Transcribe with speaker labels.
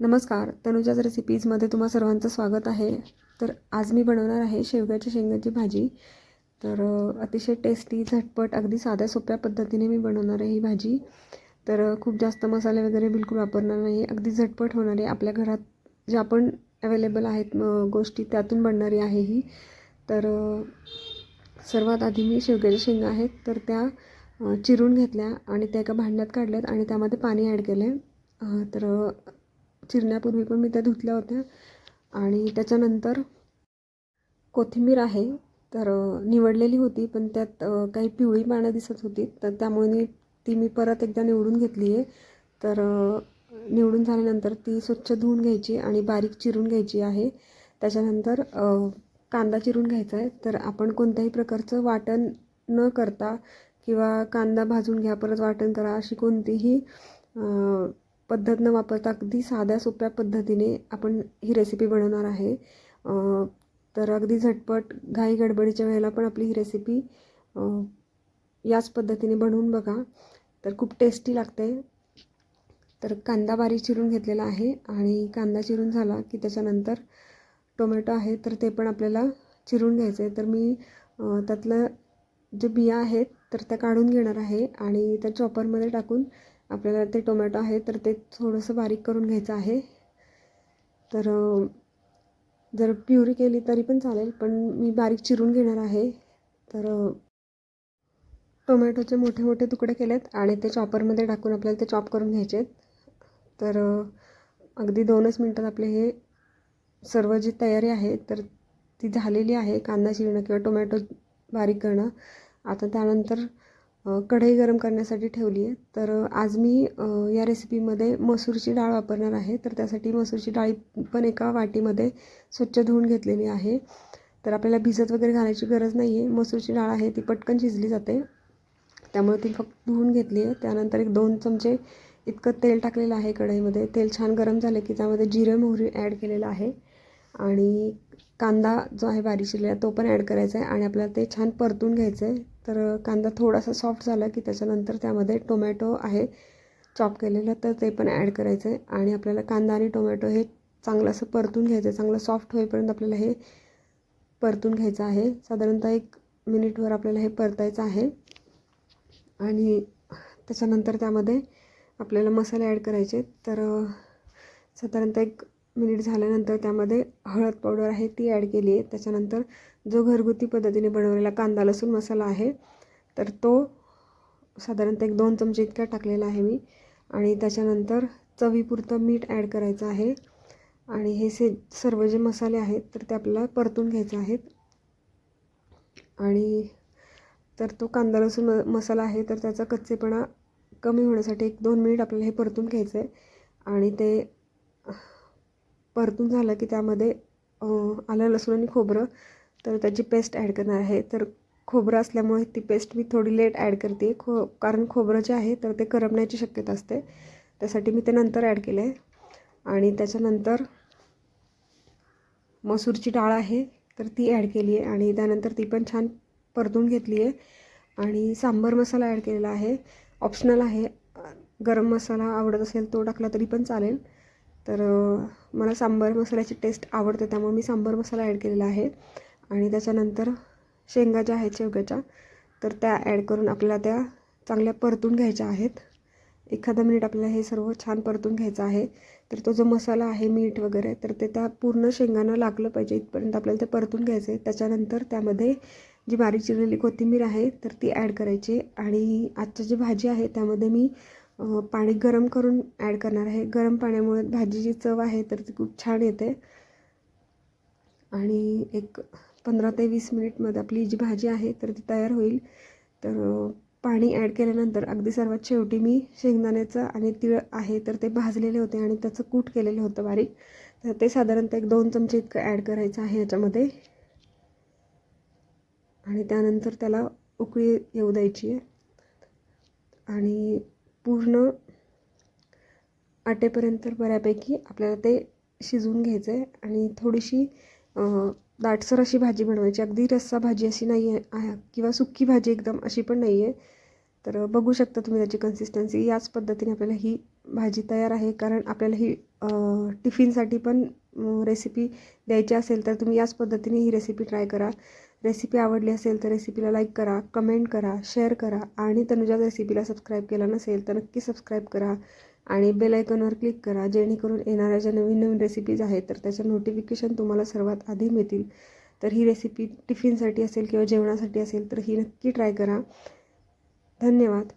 Speaker 1: नमस्कार तनुजाच रेसिपीजमध्ये तुम्हा सर्वांचं स्वागत आहे. तर आज मी बनवणार आहे शेवग्याच्या शेंगाची भाजी. तर अतिशय टेस्टी झटपट अगदी साध्या सोप्या पद्धतीने मी बनवणार आहे ही भाजी. तर खूप जास्त मसाले वगैरे बिलकुल वापरणार नाही. अगदी झटपट होणारी आपल्या घरात ज्या पण अवेलेबल आहेत गोष्टी त्यातून बनणारी आहे ही. तर सर्वात आधी मी शेवग्याच्या शेंगा आहेत तर त्या चिरून घेतल्या आणि त्या एका भांड्यात काढल्यात आणि त्यामध्ये पाणी ॲड केलं आहे तर चिरण्यापूर्वी पण मी त्या धुतल्या होत्या. आणि त्याच्यानंतर कोथिंबीर आहे तर निवडलेली होती पण त्यात काही पिवळी पानं दिसत होती तर त्यामुळे मी ती मी परत एकदा निवडून घेतली आहे तर निवडून झाल्यानंतर ती स्वच्छ धुवून घ्यायची आणि बारीक चिरून घ्यायची आहे. त्याच्यानंतर कांदा चिरून घ्यायचा आहे तर आपण कोणत्याही प्रकारचं वाटण न करता किंवा कांदा भाजून घ्या परत वाटण करा अशी कोणतीही पद्धत न वापरता अगदी साध्या सोप्या पद्धतीने आपण ही रेसिपी बनवणार आहे. तर अगदी झटपट घाई गडबडीच्या वेळेला पण आपली ही रेसिपी याच पद्धतीने बनवून बघा. तर खूप टेस्टी लागते. तर कांदा बारीक चिरून घेतलेला आहे आणि कांदा चिरून झाला की त्याच्यानंतर टोमॅटो आहे तर ते पण आपल्याला चिरून घ्यायचं. आहे तर मी त्यातलं जे बिया आहेत तर त्या काढून घेणार आहे आणि त्या चॉपरमध्ये टाकून आपल्याला ते टोमॅटो आहे तर ते थोडंसं बारीक करून घ्यायचं आहे. तर जर प्युरी केली तरी पण चालेल पण मी बारीक चिरून घेणार आहे. तर टोमॅटोचे मोठे मोठे तुकडे केलेत आणि ते चॉपरमध्ये टाकून आपल्याला ते चॉप करून घ्यायचे आहेत तर अगदी दोनच मिनटात आपले हे सर्व जी तयारी आहे तर ती झालेली आहे कांदा चिरणं किंवा टोमॅटो बारीक करणं. आता त्यानंतर कढई गरम करण्यासाठी ठेवली आहे. तर आज मी या रेसिपीमध्ये मसूरची डाळ वापरणार आहे. तर त्यासाठी मसूरची डाळी पण एका वाटीमध्ये स्वच्छ धुवून घेतलेली आहे. तर आपल्याला भिजत वगैरे घालायची गरज नाही आहे मसूरची डाळ आहे ती पटकन शिजली जाते. त्यामुळे ती फक्त धुवून घेतली आहे. त्यानंतर एक दोन चमचे इतकं तेल टाकलेलं आहे कढईमध्ये. तेल छान गरम झालं की त्यामध्ये जिरे मोहरी ॲड केलेलं आहे. आणि कांदा जो आहे बारीक चिरलेला तो पण ॲड करायचा आहे आणि आपल्याला ते छान परतून घ्यायचं आहे तर कांदा थोडासा सॉफ्ट झाला की त्याच्यानंतर त्यामध्ये टोमॅटो आहे चॉप केलेलं तर ते पण ॲड करायचं आहे आणि आपल्याला कांदा आणि टोमॅटो हे चांगलं असं परतून घ्यायचं आहे चांगलं सॉफ्ट होईपर्यंत आपल्याला हे परतून घ्यायचं आहे. साधारणतः एक मिनिटवर आपल्याला हे परतायचं आहे. आणि त्याच्यानंतर त्यामध्ये आपल्याला मसाले ॲड करायचे तर साधारणतः एक मिनिट झाल्यानंतर त्यामध्ये हळद पावडर आहे ती ॲड केली आहे. त्याच्यानंतर जो घरगुती पद्धतीने बनवलेला कांदा लसूण मसाला आहे तर तो साधारणतः एक दोन चमचे इतका टाकलेला आहे मी. आणि त्याच्यानंतर चवीपुरतं मीठ ॲड करायचं आहे. आणि हे से सर्व जे मसाले आहेत तर ते आपल्याला परतून घ्यायचे आहेत. आणि तर तो कांदा लसूण म मसाला आहे तर त्याचा कच्चेपणा कमी होण्यासाठी एक दोन मिनिट आपल्याला हे परतून घ्यायचं आहे. आणि ते परतून झालं की त्यामध्ये आलं लसूण आणि खोबरं. तर त्याची पेस्ट ॲड करणार आहे. तर खोबरं असल्यामुळे ती पेस्ट मी थोडी लेट ॲड करते. खो कारण खोबरं जे आहे तर ते करपण्याची शक्यता असते. त्यासाठी मी ते नंतर ॲड केलं आहे आणि त्याच्यानंतर मसूरची डाळ आहे तर ती ॲड केली आहे. आणि त्यानंतर ती पण छान परतून घेतली आहे. आणि सांबर मसाला ॲड केलेला आहे. ऑप्शनल आहे. गरम मसाला आवडत असेल तो टाकला तरी पण चालेल. तर मला सांबार मसाल्याची टेस्ट आवडते त्यामुळे मी सांबार मसाला ॲड केलेला आहे. आणि त्याच्यानंतर शेंगा ज्या आहेत शेवग्याच्या तर त्या ॲड करून आपल्याला त्या चांगल्या परतून घ्यायच्या आहेत. एखादा मिनिट आपल्याला हे सर्व छान परतून घ्यायचं आहे. तर तो जो मसाला आहे मीठ वगैरे तर ते त्या पूर्ण शेंगांना लागलं पाहिजे इथपर्यंत आपल्याला ते परतून घ्यायचं आहे त्याच्यानंतर त्यामध्ये जी बारीक चिरलेली कोथिंबीर आहे तर ती ॲड करायची. आणि आजची जी भाजी आहे त्यामध्ये मी पाणी गरम करून ॲड करणार आहे. गरम पाण्यामुळे भाजीची चव आहे तर ती खूप छान येते. आणि एक पंधरा ते वीस मिनिटमध्ये आपली जी भाजी आहे तर ती तयार होईल. तर पाणी ॲड केल्यानंतर अगदी सर्वात शेवटी मी शेंगदाण्याचं आणि तिळ आहे तर ते भाजलेले होते आणि त्याचं कूट केलेलं होतं बारीक. तर ते साधारणतः एक दोन चमचे इतकं ॲड करायचं आहे याच्यामध्ये. आणि त्यानंतर त्याला उकळी येऊ द्यायची आहे. आणि पूर्ण आटेपर्यंत बऱ्यापैकी आपल्याला ते शिजवून घ्यायचं आहे. आणि थोडीशी दाटसर अशी भाजी बनवायची. अगदी रस्सा भाजी अशी नाही आहे किंवा सुक्की भाजी एकदम अशी पण नाही आहे. तर बघू शकता तुम्ही त्याची कन्सिस्टन्सी याच पद्धतीने आपल्याला ही भाजी तयार आहे. कारण आपल्याला ही टिफिनसाठी पण रेसिपी द्यायची असेल तर तुम्ही याच पद्धतीने ही रेसिपी ट्राय करा. रेसिपी आवडली असेल तर रेसिपीला लाईक करा कमेंट करा शेअर करा आणि तनुजा रेसिपीला सबस्क्राईब केला नसेल तर नक्की सबस्क्राईब करा आणि बेल आयकॉनवर क्लिक करा जेणेकरून येणाऱ्या ज्या नवीन नवीन रेसिपीज आहेत तर त्याचं नोटिफिकेशन तुम्हाला सर्वात आधी मिळतील. तर ही रेसिपी टिफिनसाठी असेल किंवा जेवणासाठी असेल तर ही नक्की ट्राय करा. धन्यवाद.